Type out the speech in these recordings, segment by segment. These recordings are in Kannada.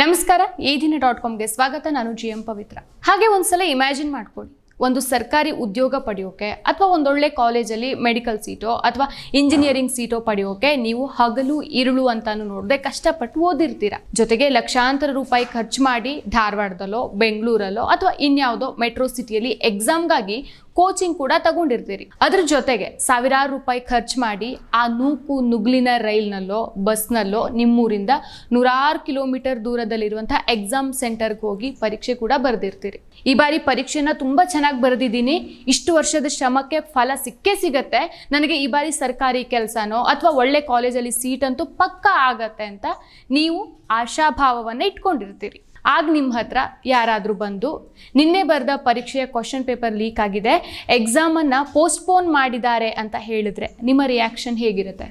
ನಮಸ್ಕಾರ, ಈ ದಿನ ಡಾಟ್ ಕಾಮ್ಗೆ ಸ್ವಾಗತ. ನಾನು ಜಿ ಎಂ ಪವಿತ್ರ. ಹಾಗೆ ಒಂದ್ಸಲ ಇಮ್ಯಾಜಿನ್ ಮಾಡ್ಕೊಳ್ಳಿ. ಒಂದು ಸರ್ಕಾರಿ ಉದ್ಯೋಗ ಪಡೆಯೋಕೆ ಅಥವಾ ಒಂದೊಳ್ಳೆ ಕಾಲೇಜಲ್ಲಿ ಮೆಡಿಕಲ್ ಸೀಟೋ ಅಥವಾ ಇಂಜಿನಿಯರಿಂಗ್ ಸೀಟೋ ಪಡೆಯೋಕೆ ನೀವು ಹಗಲು, ಇರುಳು ಅಂತಾನು ನೋಡದೆ ಕಷ್ಟಪಟ್ಟು ಓದಿರ್ತೀರ. ಜೊತೆಗೆ ಲಕ್ಷಾಂತರ ರೂಪಾಯಿ ಖರ್ಚು ಮಾಡಿ ಧಾರವಾಡದಲ್ಲೋ, ಬೆಂಗಳೂರಲ್ಲೋ ಅಥವಾ ಇನ್ಯಾವುದೋ ಮೆಟ್ರೋ ಸಿಟಿಯಲ್ಲಿ ಎಕ್ಸಾಮ್ಗಾಗಿ ಕೋಚಿಂಗ್ ಕೂಡ ತಗೊಂಡಿರ್ತೀರಿ. ಅದ್ರ ಜೊತೆಗೆ ಸಾವಿರಾರು ರೂಪಾಯಿ ಖರ್ಚು ಮಾಡಿ ಆ ನೂಕು ನುಗ್ಲಿನ ರೈಲ್ನಲ್ಲೋ, ಬಸ್ನಲ್ಲೋ ನಿಮ್ಮೂರಿಂದ ನೂರಾರು ಕಿಲೋಮೀಟರ್ ದೂರದಲ್ಲಿರುವಂತಹ ಎಕ್ಸಾಮ್ ಸೆಂಟರ್ಗೆ ಹೋಗಿ ಪರೀಕ್ಷೆ ಕೂಡ ಬರೆದಿರ್ತೀರಿ. ಈ ಬಾರಿ ಪರೀಕ್ಷೆನ ತುಂಬಾ ಚೆನ್ನಾಗಿ ಬರೆದಿದ್ದೀನಿ. ಇಷ್ಟು ವರ್ಷದ ಶ್ರಮಕ್ಕೆ ಫಲ ಸಿಕ್ಕೇ ಸಿಗತ್ತೆ. ನನಗೆ ಈ ಬಾರಿ ಸರ್ಕಾರಿ ಕೆಲಸನೋ ಅಥವಾ ಒಳ್ಳೆ ಕಾಲೇಜಲ್ಲಿ ಸೀಟ್ ಅಂತೂ ಪಕ್ಕ ಆಗತ್ತೆ ಅಂತ ನೀವು ಆಶಾಭಾವವನ್ನು ಇಟ್ಕೊಂಡಿರ್ತೀರಿ. ಆಗ ನಿಮ್ಮ ಹತ್ರ ಯಾರಾದರೂ ಬಂದು ನಿನ್ನೆ ಬರೆದ ಪರೀಕ್ಷೆಯ ಕ್ವಶನ್ ಪೇಪರ್ ಲೀಕ್ ಆಗಿದೆ ಎಕ್ಸಾಮನ್ನು ಪೋಸ್ಟ್ಪೋನ್ ಮಾಡಿದ್ದಾರೆ ಅಂತ ಹೇಳಿದ್ರೆ ನಿಮ್ಮ ರಿಯಾಕ್ಷನ್ ಹೇಗಿರುತ್ತೆ?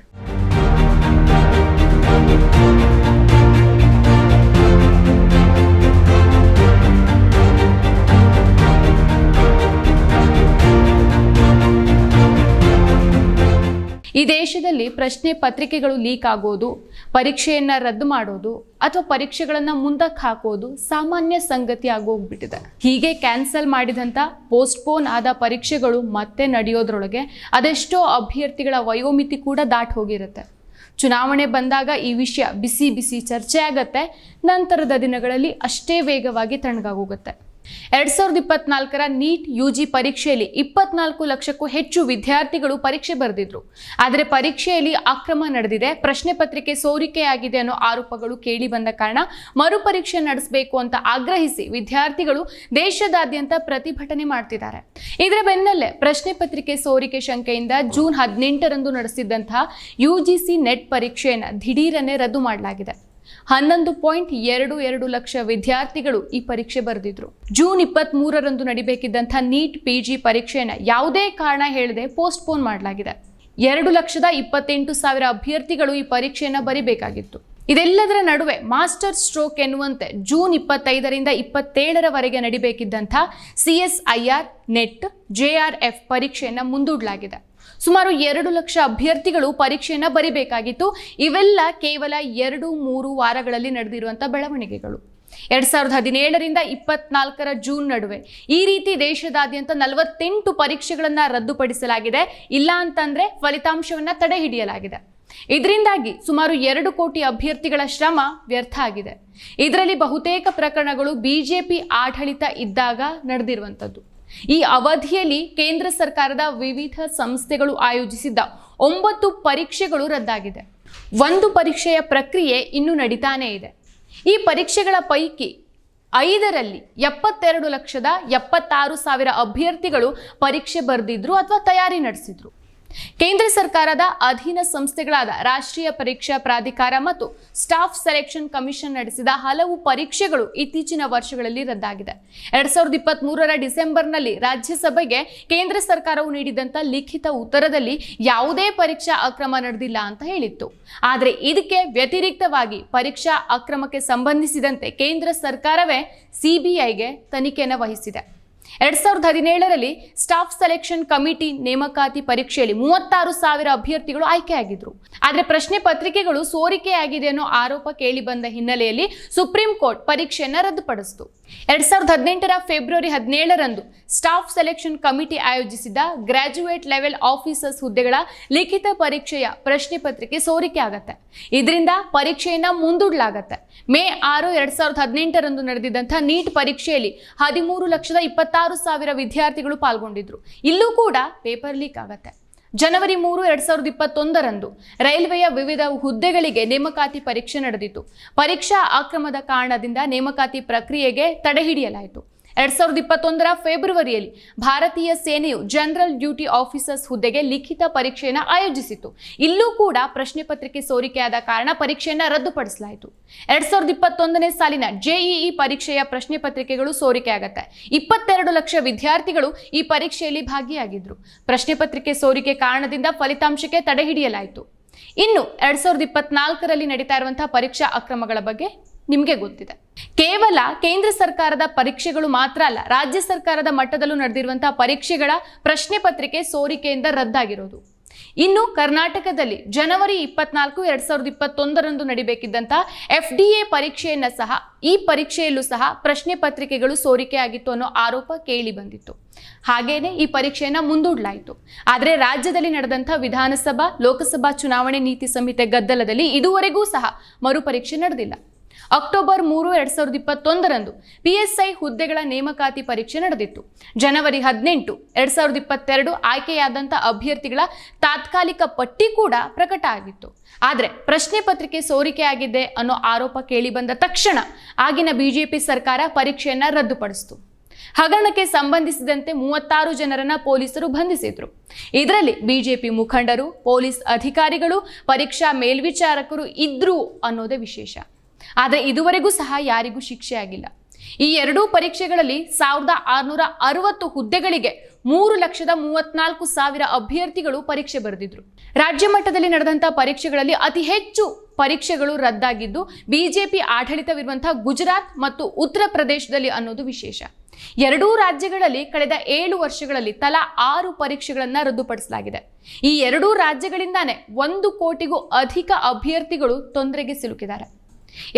ಈ ದೇಶದಲ್ಲಿ ಪ್ರಶ್ನೆ ಪತ್ರಿಕೆಗಳು ಲೀಕ್ ಆಗೋದು, ಪರೀಕ್ಷೆಯನ್ನ ರದ್ದು ಮಾಡೋದು ಅಥವಾ ಪರೀಕ್ಷೆಗಳನ್ನ ಮುಂದಕ್ಕೆ ಹಾಕೋದು ಸಾಮಾನ್ಯ ಸಂಗತಿ ಆಗೋಗ್ಬಿಟ್ಟಿದೆ. ಹೀಗೆ ಕ್ಯಾನ್ಸಲ್ ಮಾಡಿದಂಥ ಪೋಸ್ಟ್ಪೋನ್ ಆದ ಪರೀಕ್ಷೆಗಳು ಮತ್ತೆ ನಡೆಯೋದ್ರೊಳಗೆ ಅದೆಷ್ಟೋ ಅಭ್ಯರ್ಥಿಗಳ ವಯೋಮಿತಿ ಕೂಡ ದಾಟ್ ಹೋಗಿರುತ್ತೆ. ಚುನಾವಣೆ ಬಂದಾಗ ಈ ವಿಷಯ ಬಿಸಿ ಬಿಸಿ ಚರ್ಚೆ ಆಗತ್ತೆ, ನಂತರದ ದಿನಗಳಲ್ಲಿ ಅಷ್ಟೇ ವೇಗವಾಗಿ ತಣ್ಣಗಾಗೋಗುತ್ತೆ. ಎರಡ್ ಸಾವಿರದ ಇಪ್ಪತ್ನಾಲ್ಕರ ನೀಟ್ ಯು ಜಿ ಪರೀಕ್ಷೆಯಲ್ಲಿ ಇಪ್ಪತ್ನಾಲ್ಕು ಲಕ್ಷಕ್ಕೂ ಹೆಚ್ಚು ವಿದ್ಯಾರ್ಥಿಗಳು ಪರೀಕ್ಷೆ ಬರೆದಿದ್ರು. ಆದರೆ ಪರೀಕ್ಷೆಯಲ್ಲಿ ಅಕ್ರಮ ನಡೆದಿದೆ. ಪ್ರಶ್ನೆ ಪತ್ರಿಕೆ ಸೋರಿಕೆಯಾಗಿದೆ ಅನ್ನೋ ಆರೋಪಗಳು ಕೇಳಿ ಬಂದ ಕಾರಣ ಮರುಪರೀಕ್ಷೆ ನಡೆಸಬೇಕು ಅಂತ ಆಗ್ರಹಿಸಿ ವಿದ್ಯಾರ್ಥಿಗಳು ದೇಶದಾದ್ಯಂತ ಪ್ರತಿಭಟನೆ ಮಾಡ್ತಿದ್ದಾರೆ. ಇದರ ಬೆನ್ನಲ್ಲೇ ಪ್ರಶ್ನೆ ಪತ್ರಿಕೆ ಸೋರಿಕೆ ಶಂಕೆಯಿಂದ ಜೂನ್ ಹದಿನೆಂಟರಂದು ನಡೆಸಿದ್ದಂತಹ ಸಿ ನೆಟ್ ಪರೀಕ್ಷೆಯನ್ನು ದಿಢೀರನೆ ರದ್ದು ಮಾಡಲಾಗಿದೆ. ಹನ್ನೊಂದು ಪಾಯಿಂಟ್ ಎರಡು ಎರಡು ಲಕ್ಷ ವಿದ್ಯಾರ್ಥಿಗಳು ಈ ಪರೀಕ್ಷೆ ಬರೆದಿದ್ರು. ಜೂನ್ ಇಪ್ಪತ್ತ್ ಮೂರರಂದು ನಡಿಬೇಕಿದ್ದಂಥ ನೀಟ್ ಪಿ ಜಿ ಪರೀಕ್ಷೆಯನ್ನು ಯಾವುದೇ ಕಾರಣ ಹೇಳದೆ ಪೋಸ್ಟ್ಪೋನ್ ಮಾಡಲಾಗಿದೆ. ಎರಡು ಲಕ್ಷದ ಇಪ್ಪತ್ತೆಂಟು ಸಾವಿರ ಅಭ್ಯರ್ಥಿಗಳು ಈ ಪರೀಕ್ಷೆಯನ್ನು ಬರಿಬೇಕಾಗಿತ್ತು. ಇದೆಲ್ಲದರ ನಡುವೆ ಮಾಸ್ಟರ್ ಸ್ಟ್ರೋಕ್ ಎನ್ನುವಂತೆ ಜೂನ್ ಇಪ್ಪತ್ತೈದರಿಂದ ಇಪ್ಪತ್ತೇಳರವರೆಗೆ ನಡಿಬೇಕಿದ್ದಂಥ C S I R NET J R F ಪರೀಕ್ಷೆಯನ್ನು ಮುಂದೂಡಲಾಗಿದೆ. ಸುಮಾರು ಎರಡು ಲಕ್ಷ ಅಭ್ಯರ್ಥಿಗಳು ಪರೀಕ್ಷೆಯನ್ನು ಬರಿಬೇಕಾಗಿತ್ತು. ಇವೆಲ್ಲ ಕೇವಲ ಎರಡು, ಮೂರು ವಾರಗಳಲ್ಲಿ ನಡೆದಿರುವಂಥ ಬೆಳವಣಿಗೆಗಳು. ಎರಡ್ ಸಾವಿರದ ಹದಿನೇಳರಿಂದ ಇಪ್ಪತ್ನಾಲ್ಕರ ಜೂನ್ ನಡುವೆ ಈ ರೀತಿ ದೇಶದಾದ್ಯಂತ ನಲವತ್ತೆಂಟು ಪರೀಕ್ಷೆಗಳನ್ನ ರದ್ದುಪಡಿಸಲಾಗಿದೆ. ಇಲ್ಲ ಅಂತಂದ್ರೆ ಫಲಿತಾಂಶವನ್ನ ತಡೆ ಹಿಡಿಯಲಾಗಿದೆ. ಇದರಿಂದಾಗಿ ಸುಮಾರು ಎರಡು ಕೋಟಿ ಅಭ್ಯರ್ಥಿಗಳ ಶ್ರಮ ವ್ಯರ್ಥ ಆಗಿದೆ. ಇದರಲ್ಲಿ ಬಹುತೇಕ ಪ್ರಕರಣಗಳು ಬಿಜೆಪಿ ಆಡಳಿತ ಇದ್ದಾಗ ನಡೆದಿರುವಂಥದ್ದು ಈ ಅವಧಿಯಲ್ಲಿ ಕೇಂದ್ರ ಸರ್ಕಾರದ ವಿವಿಧ ಸಂಸ್ಥೆಗಳು ಆಯೋಜಿಸಿದ್ದ ಒಂಬತ್ತು ಪರೀಕ್ಷೆಗಳು ರದ್ದಾಗಿದೆ. ಒಂದು ಪರೀಕ್ಷೆಯ ಪ್ರಕ್ರಿಯೆ ಇನ್ನೂ ನಡೀತಾನೇ ಇದೆ. ಈ ಪರೀಕ್ಷೆಗಳ ಪೈಕಿ ಐದರಲ್ಲಿ ಎಪ್ಪತ್ತೆರಡು ಲಕ್ಷದ ಎಪ್ಪತ್ತಾರು ಸಾವಿರ ಅಭ್ಯರ್ಥಿಗಳು ಪರೀಕ್ಷೆ ಬರೆದಿದ್ರು ಅಥವಾ ತಯಾರಿ ನಡೆಸಿದ್ರು. ಕೇಂದ್ರ ಸರ್ಕಾರದ ಅಧೀನ ಸಂಸ್ಥೆಗಳಾದ ರಾಷ್ಟ್ರೀಯ ಪರೀಕ್ಷಾ ಪ್ರಾಧಿಕಾರ ಮತ್ತು ಸ್ಟಾಫ್ ಸೆಲೆಕ್ಷನ್ ಕಮಿಷನ್ ನಡೆಸಿದ ಹಲವು ಪರೀಕ್ಷೆಗಳು ಇತ್ತೀಚಿನ ವರ್ಷಗಳಲ್ಲಿ ರದ್ದಾಗಿದೆ. ಎರಡ್ ಸಾವಿರದ ಇಪ್ಪತ್ತ್ ಮೂರರ ಡಿಸೆಂಬರ್ನಲ್ಲಿ ರಾಜ್ಯಸಭೆಗೆ ಕೇಂದ್ರ ಸರ್ಕಾರವು ನೀಡಿದಂತ ಲಿಖಿತ ಉತ್ತರದಲ್ಲಿ ಯಾವುದೇ ಪರೀಕ್ಷಾ ಅಕ್ರಮ ನಡೆದಿಲ್ಲ ಅಂತ ಹೇಳಿತ್ತು. ಆದರೆ ಇದಕ್ಕೆ ವ್ಯತಿರಿಕ್ತವಾಗಿ ಪರೀಕ್ಷಾ ಅಕ್ರಮಕ್ಕೆ ಸಂಬಂಧಿಸಿದಂತೆ ಕೇಂದ್ರ ಸರ್ಕಾರವೇ ಸಿಬಿಐಗೆ ತನಿಖೆಯನ್ನು ವಹಿಸಿದೆ. ಎರಡ್ ಸಾವಿರದ ಹದಿನೇಳರಲ್ಲಿ ಸ್ಟಾಫ್ ಸೆಲೆಕ್ಷನ್ ಕಮಿಟಿ ನೇಮಕಾತಿ ಪರೀಕ್ಷೆಯಲ್ಲಿ ಮೂವತ್ತಾರು ಸಾವಿರ ಅಭ್ಯರ್ಥಿಗಳು ಆಯ್ಕೆಯಾಗಿದ್ರು. ಆದರೆ ಪ್ರಶ್ನೆ ಪತ್ರಿಕೆಗಳು ಸೋರಿಕೆಯಾಗಿದೆ ಅನ್ನೋ ಆರೋಪ ಕೇಳಿ ಬಂದ ಹಿನ್ನೆಲೆಯಲ್ಲಿ ಸುಪ್ರೀಂ ಕೋರ್ಟ್ ಪರೀಕ್ಷೆಯನ್ನು ರದ್ದುಪಡಿಸಿತು. ಎರಡ್ ಸಾವಿರದ ಹದಿನೆಂಟರ ಫೆಬ್ರವರಿ ಹದಿನೇಳರಂದು ಸ್ಟಾಫ್ ಸೆಲೆಕ್ಷನ್ ಕಮಿಟಿ ಆಯೋಜಿಸಿದ ಗ್ರಾಜ್ಯುಯೇಟ್ ಲೆವೆಲ್ ಆಫೀಸರ್ಸ್ ಹುದ್ದೆಗಳ ಲಿಖಿತ ಪರೀಕ್ಷೆಯ ಪ್ರಶ್ನೆ ಪತ್ರಿಕೆ ಸೋರಿಕೆ ಆಗತ್ತೆ. ಇದರಿಂದ ಪರೀಕ್ಷೆಯನ್ನ ಮುಂದೂಡಲಾಗತ್ತೆ. ಮೇ ಆರು, ಎರಡ್ ಸಾವಿರದ ಹದಿನೆಂಟರಂದು ನಡೆದಿದ್ದಂಥ ನೀಟ್ ಪರೀಕ್ಷೆಯಲ್ಲಿ ಹದಿಮೂರು ಲಕ್ಷದ ಇಪ್ಪತ್ತಾರು ಸಾವಿರ ವಿದ್ಯಾರ್ಥಿಗಳು ಪಾಲ್ಗೊಂಡಿದ್ರು. ಇಲ್ಲೂ ಕೂಡ ಪೇಪರ್ ಲೀಕ್ ಆಗತ್ತೆ. ಜನವರಿ ಮೂರು, ಎರಡ್ ಸಾವಿರದ ಇಪ್ಪತ್ತೊಂದರಂದು ರೈಲ್ವೆಯ ವಿವಿಧ ಹುದ್ದೆಗಳಿಗೆ ನೇಮಕಾತಿ ಪರೀಕ್ಷೆ ನಡೆದಿತ್ತು. ಪರೀಕ್ಷಾ ಅಕ್ರಮದ ಕಾರಣದಿಂದ ನೇಮಕಾತಿ ಪ್ರಕ್ರಿಯೆಗೆ ತಡೆ ಹಿಡಿಯಲಾಯಿತು. ಎರಡ್ ಸಾವಿರದ ಇಪ್ಪತ್ತೊಂದರ ಫೆಬ್ರವರಿಯಲ್ಲಿ ಭಾರತೀಯ ಸೇನೆಯು ಜನರಲ್ ಡ್ಯೂಟಿ ಆಫೀಸರ್ಸ್ ಹುದ್ದೆಗೆ ಲಿಖಿತ ಪರೀಕ್ಷೆಯನ್ನು ಆಯೋಜಿಸಿತ್ತು. ಇಲ್ಲೂ ಕೂಡ ಪ್ರಶ್ನೆ ಪತ್ರಿಕೆ ಸೋರಿಕೆಯಾದ ಕಾರಣ ಪರೀಕ್ಷೆಯನ್ನು ರದ್ದುಪಡಿಸಲಾಯಿತು. ಎರಡ್ ಸಾವಿರದ ಇಪ್ಪತ್ತೊಂದನೇ ಸಾಲಿನ ಜೆಇಇ ಪರೀಕ್ಷೆಯ ಪ್ರಶ್ನೆ ಪತ್ರಿಕೆಗಳು ಸೋರಿಕೆಯಾಗತ್ತೆ. ಇಪ್ಪತ್ತೆರಡು ಲಕ್ಷ ವಿದ್ಯಾರ್ಥಿಗಳು ಈ ಪರೀಕ್ಷೆಯಲ್ಲಿ ಭಾಗಿಯಾಗಿದ್ರು. ಪ್ರಶ್ನೆ ಪತ್ರಿಕೆ ಸೋರಿಕೆ ಕಾರಣದಿಂದ ಫಲಿತಾಂಶಕ್ಕೆ ತಡೆಹಿಡಿಯಲಾಯಿತು. ಇನ್ನು ಎರಡ್ ಸಾವಿರದ ಇಪ್ಪತ್ನಾಲ್ಕರಲ್ಲಿ ನಡೀತಾ ಇರುವಂತಹ ಪರೀಕ್ಷಾ ಅಕ್ರಮಗಳ ಬಗ್ಗೆ ನಿಮಗೆ ಗೊತ್ತಿದೆ. ಕೇವಲ ಕೇಂದ್ರ ಸರ್ಕಾರದ ಪರೀಕ್ಷೆಗಳು ಮಾತ್ರ ಅಲ್ಲ, ರಾಜ್ಯ ಸರ್ಕಾರದ ಮಟ್ಟದಲ್ಲೂ ನಡೆದಿರುವಂತಹ ಪರೀಕ್ಷೆಗಳ ಪ್ರಶ್ನೆ ಪತ್ರಿಕೆ ಸೋರಿಕೆಯಿಂದ ರದ್ದಾಗಿರೋದು. ಇನ್ನು ಕರ್ನಾಟಕದಲ್ಲಿ ಜನವರಿ ಇಪ್ಪತ್ನಾಲ್ಕು ಎರಡ್ ಸಾವಿರದ ಇಪ್ಪತ್ತೊಂದರಂದು ನಡಿಬೇಕಿದ್ದಂತ ಎಫ್ ಡಿ ಎ ಪರೀಕ್ಷೆಯನ್ನ ಸಹ, ಈ ಪರೀಕ್ಷೆಯಲ್ಲೂ ಸಹ ಪ್ರಶ್ನೆ ಪತ್ರಿಕೆಗಳು ಸೋರಿಕೆಯಾಗಿತ್ತು ಅನ್ನೋ ಆರೋಪ ಕೇಳಿ ಬಂದಿತ್ತು. ಹಾಗೇನೆ ಈ ಪರೀಕ್ಷೆಯನ್ನ ಮುಂದೂಡಲಾಯಿತು. ಆದರೆ ರಾಜ್ಯದಲ್ಲಿ ನಡೆದಂಥ ವಿಧಾನಸಭಾ, ಲೋಕಸಭಾ ಚುನಾವಣೆ ನೀತಿ ಸಂಹಿತೆ ಗದ್ದಲದಲ್ಲಿ ಇದುವರೆಗೂ ಸಹ ಮರುಪರೀಕ್ಷೆ ನಡೆದಿಲ್ಲ. ಅಕ್ಟೋಬರ್ ಮೂರು, ಎರಡ್ ಸಾವಿರದ ಇಪ್ಪತ್ತೊಂದರಂದು ಪಿಎಸ್ಐ ಹುದ್ದೆಗಳ ನೇಮಕಾತಿ ಪರೀಕ್ಷೆ ನಡೆದಿತ್ತು. ಜನವರಿ ಹದಿನೆಂಟು, ಎರಡ್ ಸಾವಿರದ ಇಪ್ಪತ್ತೆರಡು ಆಯ್ಕೆಯಾದಂಥ ಅಭ್ಯರ್ಥಿಗಳ ತಾತ್ಕಾಲಿಕ ಪಟ್ಟಿ ಕೂಡ ಪ್ರಕಟ ಆಗಿತ್ತು. ಆದರೆ ಪ್ರಶ್ನೆ ಪತ್ರಿಕೆ ಸೋರಿಕೆಯಾಗಿದೆ ಅನ್ನೋ ಆರೋಪ ಕೇಳಿಬಂದ ತಕ್ಷಣ ಆಗಿನ ಬಿಜೆಪಿ ಸರ್ಕಾರ ಪರೀಕ್ಷೆಯನ್ನ ರದ್ದುಪಡಿಸಿತು. ಹಗರಣಕ್ಕೆ ಸಂಬಂಧಿಸಿದಂತೆ ಮೂವತ್ತಾರು ಜನರನ್ನ ಪೊಲೀಸರು ಬಂಧಿಸಿದ್ರು. ಇದರಲ್ಲಿ ಬಿಜೆಪಿ ಮುಖಂಡರು, ಪೊಲೀಸ್ ಅಧಿಕಾರಿಗಳು, ಪರೀಕ್ಷಾ ಮೇಲ್ವಿಚಾರಕರು ಇದ್ರು ಅನ್ನೋದೇ ವಿಶೇಷ. ಆದರೆ ಇದುವರೆಗೂ ಸಹ ಯಾರಿಗೂ ಶಿಕ್ಷೆ ಆಗಿಲ್ಲ. ಈ ಎರಡೂ ಪರೀಕ್ಷೆಗಳಲ್ಲಿ ಸಾವಿರದ ಆರುನೂರ ಅರವತ್ತು ಹುದ್ದೆಗಳಿಗೆ ಮೂರು ಲಕ್ಷದ ಮೂವತ್ನಾಲ್ಕು ಸಾವಿರ ಅಭ್ಯರ್ಥಿಗಳು ಪರೀಕ್ಷೆ ಬರೆದಿದ್ರು. ರಾಜ್ಯ ಮಟ್ಟದಲ್ಲಿ ನಡೆದಂತಹ ಪರೀಕ್ಷೆಗಳಲ್ಲಿ ಅತಿ ಹೆಚ್ಚು ಪರೀಕ್ಷೆಗಳು ರದ್ದಾಗಿದ್ದು, ಬಿಜೆಪಿ ಆಡಳಿತವಿರುವಂತಹ ಗುಜರಾತ್ ಮತ್ತು ಉತ್ತರ ಪ್ರದೇಶದಲ್ಲಿ ಅನ್ನೋದು ವಿಶೇಷ. ಎರಡೂ ರಾಜ್ಯಗಳಲ್ಲಿ ಕಳೆದ ಏಳು ವರ್ಷಗಳಲ್ಲಿ ತಲಾ ಆರು ಪರೀಕ್ಷೆಗಳನ್ನ ರದ್ದುಪಡಿಸಲಾಗಿದೆ. ಈ ಎರಡೂ ರಾಜ್ಯಗಳಿಂದಾನೇ ಒಂದು ಕೋಟಿಗೂ ಅಧಿಕ ಅಭ್ಯರ್ಥಿಗಳು ತೊಂದರೆಗೆ ಸಿಲುಕಿದ್ದಾರೆ.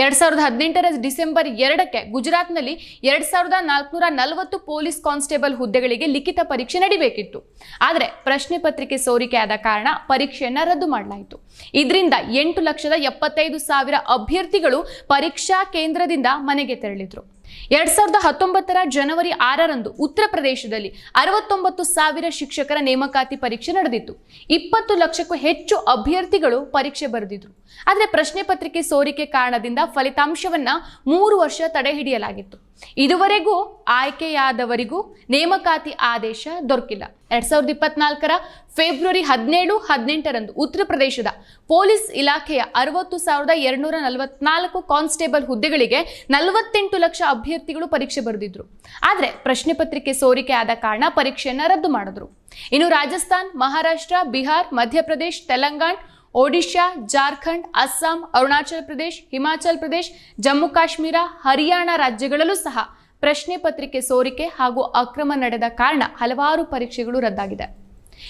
ಎರಡ್ ಸಾವಿರದ ಹದಿನೆಂಟರ ಡಿಸೆಂಬರ್ ಎರಡಕ್ಕೆ ಗುಜರಾತ್ನಲ್ಲಿ ಎರಡ್ ಸಾವಿರದ ನಾಲ್ಕುನೂರ ನಲವತ್ತು ಪೊಲೀಸ್ ಕಾನ್ಸ್ಟೇಬಲ್ ಹುದ್ದೆಗಳಿಗೆ ಲಿಖಿತ ಪರೀಕ್ಷೆ ನಡಿಬೇಕಿತ್ತು. ಆದರೆ ಪ್ರಶ್ನೆ ಪತ್ರಿಕೆ ಸೋರಿಕೆಯಾದ ಕಾರಣ ಪರೀಕ್ಷೆಯನ್ನು ರದ್ದು ಮಾಡಲಾಯಿತು. ಇದರಿಂದ ಎಂಟು ಲಕ್ಷದ ಎಪ್ಪತ್ತೈದು ಸಾವಿರ ಅಭ್ಯರ್ಥಿಗಳು ಪರೀಕ್ಷಾ ಕೇಂದ್ರದಿಂದ ಮನೆಗೆ ತೆರಳಿದ್ರು. ಎರಡ್ ಸಾವಿರದ ಹತ್ತೊಂಬತ್ತರ ಜನವರಿ ಆರರಂದು ಉತ್ತರ ಪ್ರದೇಶದಲ್ಲಿ ಅರವತ್ತೊಂಬತ್ತು ಸಾವಿರ ಶಿಕ್ಷಕರ ನೇಮಕಾತಿ ಪರೀಕ್ಷೆ ನಡೆದಿತ್ತು. ಇಪ್ಪತ್ತು ಲಕ್ಷಕ್ಕೂ ಹೆಚ್ಚು ಅಭ್ಯರ್ಥಿಗಳು ಪರೀಕ್ಷೆ ಬರೆದಿದ್ರು. ಆದರೆ ಪ್ರಶ್ನೆ ಪತ್ರಿಕೆ ಸೋರಿಕೆ ಕಾರಣದಿಂದ ಫಲಿತಾಂಶವನ್ನ ಮೂರು ವರ್ಷ ತಡೆ ಹಿಡಿಯಲಾಗಿತ್ತು ಇದುವರೆಗೂ ಆಯ್ಕೆಯಾದವರಿಗೂ ನೇಮಕಾತಿ ಆದೇಶ ದೊರಕಿಲ್ಲ. ಎರಡ್ ಸಾವಿರದ ಇಪ್ಪತ್ನಾಲ್ಕರ ಫೆಬ್ರವರಿ ಹದಿನೇಳು, ಹದಿನೆಂಟರಂದು ಉತ್ತರ ಪ್ರದೇಶದ ಪೊಲೀಸ್ ಇಲಾಖೆಯ ಅರವತ್ತು ಸಾವಿರದ ಎರಡ್ನೂರ ನಲವತ್ನಾಲ್ಕು ಕಾನ್ಸ್ಟೇಬಲ್ ಹುದ್ದೆಗಳಿಗೆ ನಲವತ್ತೆಂಟು ಲಕ್ಷ ಅಭ್ಯರ್ಥಿಗಳು ಪರೀಕ್ಷೆ ಬರೆದಿದ್ರು. ಆದರೆ ಪ್ರಶ್ನೆ ಪತ್ರಿಕೆ ಸೋರಿಕೆ ಆದ ಕಾರಣ ಪರೀಕ್ಷೆಯನ್ನು ರದ್ದು ಮಾಡಿದ್ರು. ಇನ್ನು ರಾಜಸ್ಥಾನ್, ಮಹಾರಾಷ್ಟ್ರ, ಬಿಹಾರ್, ಮಧ್ಯಪ್ರದೇಶ್, ತೆಲಂಗಾಣ ಒಡಿಶಾ, ಜಾರ್ಖಂಡ್, ಅಸ್ಸಾಂ, ಅರುಣಾಚಲ ಪ್ರದೇಶ್, ಹಿಮಾಚಲ ಪ್ರದೇಶ್, ಜಮ್ಮು ಕಾಶ್ಮೀರ, ಹರಿಯಾಣ ರಾಜ್ಯಗಳಲ್ಲೂ ಸಹ ಪ್ರಶ್ನೆ ಪತ್ರಿಕೆ ಸೋರಿಕೆ ಹಾಗೂ ಅಕ್ರಮ ನಡೆದ ಕಾರಣ ಹಲವಾರು ಪರೀಕ್ಷೆಗಳು ರದ್ದಾಗಿದೆ.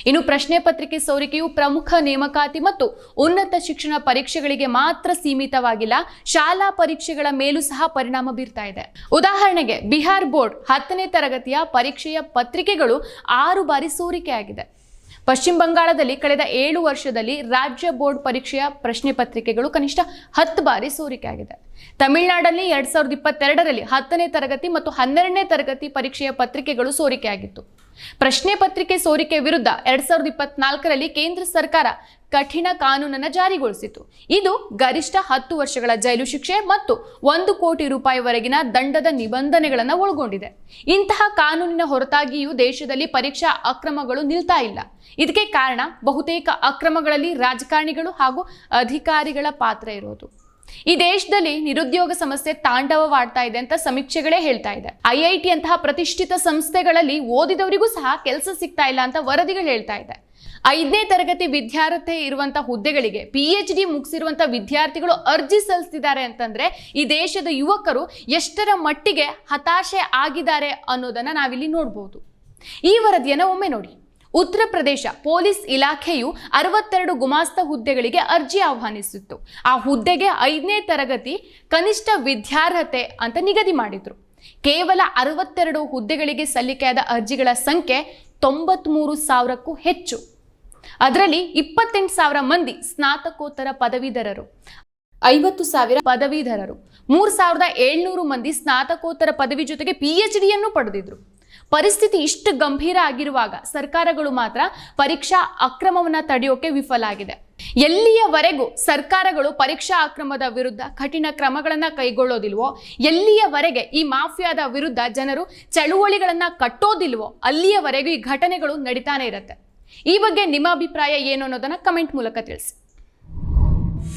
ಇನ್ನು ಪ್ರಶ್ನೆ ಪತ್ರಿಕೆ ಸೋರಿಕೆಯು ಪ್ರಮುಖ ನೇಮಕಾತಿ ಮತ್ತು ಉನ್ನತ ಶಿಕ್ಷಣ ಪರೀಕ್ಷೆಗಳಿಗೆ ಮಾತ್ರ ಸೀಮಿತವಾಗಿಲ್ಲ, ಶಾಲಾ ಪರೀಕ್ಷೆಗಳ ಮೇಲೂ ಸಹ ಪರಿಣಾಮ ಬೀರ್ತಾ ಇದೆ. ಉದಾಹರಣೆಗೆ, ಬಿಹಾರ್ ಬೋರ್ಡ್ ಹತ್ತನೇ ತರಗತಿಯ ಪರೀಕ್ಷೆಯ ಪತ್ರಿಕೆಗಳು ಆರು ಬಾರಿ ಸೋರಿಕೆಯಾಗಿದೆ. ಪಶ್ಚಿಮ ಬಂಗಾಳದಲ್ಲಿ ಕಳೆದ ಏಳು ವರ್ಷದಲ್ಲಿ ರಾಜ್ಯ ಬೋರ್ಡ್ ಪರೀಕ್ಷೆಯ ಪ್ರಶ್ನೆ ಪತ್ರಿಕೆಗಳು ಕನಿಷ್ಠ ಹತ್ತು ಬಾರಿ ಸೋರಿಕೆಯಾಗಿದೆ ತಮಿಳುನಾಡಲ್ಲಿ ಎರಡ್ ಸಾವಿರದ ಇಪ್ಪತ್ತೆರಡರಲ್ಲಿ ಹತ್ತನೇ ತರಗತಿ ಮತ್ತು ಹನ್ನೆರಡನೇ ತರಗತಿ ಪರೀಕ್ಷೆಯ ಪತ್ರಿಕೆಗಳು ಸೋರಿಕೆಯಾಗಿತ್ತು ಪ್ರಶ್ನೆ ಪತ್ರಿಕೆ ಸೋರಿಕೆ ವಿರುದ್ಧ ಎರಡ್ ಸಾವಿರದ ಇಪ್ಪತ್ನಾಲ್ಕರಲ್ಲಿ ಕೇಂದ್ರ ಸರ್ಕಾರ ಕಠಿಣ ಕಾನೂನನ್ನು ಜಾರಿಗೊಳಿಸಿತು ಇದು ಗರಿಷ್ಠ ಹತ್ತು ವರ್ಷಗಳ ಜೈಲು ಶಿಕ್ಷೆ ಮತ್ತು ಒಂದು ಕೋಟಿ ರೂಪಾಯಿವರೆಗಿನ ದಂಡದ ನಿಬಂಧನೆಗಳನ್ನು ಒಳಗೊಂಡಿದೆ. ಇಂತಹ ಕಾನೂನಿನ ಹೊರತಾಗಿಯೂ ದೇಶದಲ್ಲಿ ಪರೀಕ್ಷಾ ಅಕ್ರಮಗಳು ನಿಲ್ತಾ ಇಲ್ಲ. ಇದಕ್ಕೆ ಕಾರಣ ಬಹುತೇಕ ಅಕ್ರಮಗಳಲ್ಲಿ ರಾಜಕಾರಣಿಗಳು ಹಾಗೂ ಅಧಿಕಾರಿಗಳ ಪಾತ್ರ ಇರೋದು. ಈ ದೇಶದಲ್ಲಿ ನಿರುದ್ಯೋಗ ಸಮಸ್ಯೆ ತಾಂಡವವಾಡ್ತಾ ಇದೆ ಅಂತ ಸಮೀಕ್ಷೆಗಳೇ ಹೇಳ್ತಾ ಇದೆ. ಐ ಐ ಟಿ ಅಂತಹ ಪ್ರತಿಷ್ಠಿತ ಸಂಸ್ಥೆಗಳಲ್ಲಿ ಓದಿದವರಿಗೂ ಸಹ ಕೆಲಸ ಸಿಗ್ತಾ ಇಲ್ಲ ಅಂತ ವರದಿಗಳು ಹೇಳ್ತಾ ಇದೆ. ಐದನೇ ತರಗತಿ ವಿದ್ಯಾರ್ಥಿ ಇರುವಂತಹ ಹುದ್ದೆಗಳಿಗೆ ಪಿ ಎಚ್ ಡಿ ಮುಗಿಸಿರುವಂತ ವಿದ್ಯಾರ್ಥಿಗಳು ಅರ್ಜಿ ಸಲ್ಲಿಸ್ತಿದ್ದಾರೆ ಅಂತಂದ್ರೆ ಈ ದೇಶದ ಯುವಕರು ಎಷ್ಟರ ಮಟ್ಟಿಗೆ ಹತಾಶೆ ಆಗಿದ್ದಾರೆ ಅನ್ನೋದನ್ನ ನಾವಿಲ್ಲಿ ನೋಡ್ಬೋದು. ಈ ವರದಿಯನ್ನ ಒಮ್ಮೆ ನೋಡಿ. ಉತ್ತರ ಪ್ರದೇಶ ಪೊಲೀಸ್ ಇಲಾಖೆಯು ಅರವತ್ತೆರಡು ಗುಮಾಸ್ತ ಹುದ್ದೆಗಳಿಗೆ ಅರ್ಜಿ ಆಹ್ವಾನಿಸಿತ್ತು. ಆ ಹುದ್ದೆಗೆ ಐದನೇ ತರಗತಿ ಕನಿಷ್ಠ ವಿದ್ಯಾರ್ಹತೆ ಅಂತ ನಿಗದಿ ಮಾಡಿದ್ರು. ಕೇವಲ ಅರವತ್ತೆರಡು ಹುದ್ದೆಗಳಿಗೆ ಸಲ್ಲಿಕೆಯಾದ ಅರ್ಜಿಗಳ ಸಂಖ್ಯೆ ತೊಂಬತ್ಮೂರು ಸಾವಿರಕ್ಕೂ ಹೆಚ್ಚು. ಅದರಲ್ಲಿ ಇಪ್ಪತ್ತೆಂಟು ಸಾವಿರ ಮಂದಿ ಸ್ನಾತಕೋತ್ತರ ಪದವೀಧರರು, ಐವತ್ತು ಸಾವಿರ ಪದವೀಧರರು, ಮೂರು ಸಾವಿರದ ಏಳ್ನೂರು ಮಂದಿ ಸ್ನಾತಕೋತ್ತರ ಪದವಿ ಜೊತೆಗೆ ಪಿ ಎಚ್ ಡಿಯನ್ನು ಪಡೆದಿದ್ರು. ಪರಿಸ್ಥಿತಿ ಇಷ್ಟು ಗಂಭೀರ ಆಗಿರುವಾಗ ಸರ್ಕಾರಗಳು ಮಾತ್ರ ಪರೀಕ್ಷಾ ಅಕ್ರಮವನ್ನು ತಡೆಯೋಕೆ ವಿಫಲ ಆಗಿದೆ ಎಲ್ಲಿಯವರೆಗೂ ಸರ್ಕಾರಗಳು ಪರೀಕ್ಷಾ ಅಕ್ರಮದ ವಿರುದ್ಧ ಕಠಿಣ ಕ್ರಮಗಳನ್ನು ಕೈಗೊಳ್ಳೋದಿಲ್ವೋ, ಎಲ್ಲಿಯವರೆಗೆ ಈ ಮಾಫಿಯಾದ ವಿರುದ್ಧ ಜನರು ಚಳುವಳಿಗಳನ್ನ ಕಟ್ಟೋದಿಲ್ವೋ, ಅಲ್ಲಿಯವರೆಗೂ ಈ ಘಟನೆಗಳು ನಡೀತಾನೆ ಇರುತ್ತೆ. ಈ ಬಗ್ಗೆ ನಿಮ್ಮ ಅಭಿಪ್ರಾಯ ಏನು ಅನ್ನೋದನ್ನ ಕಮೆಂಟ್ ಮೂಲಕ ತಿಳಿಸಿ.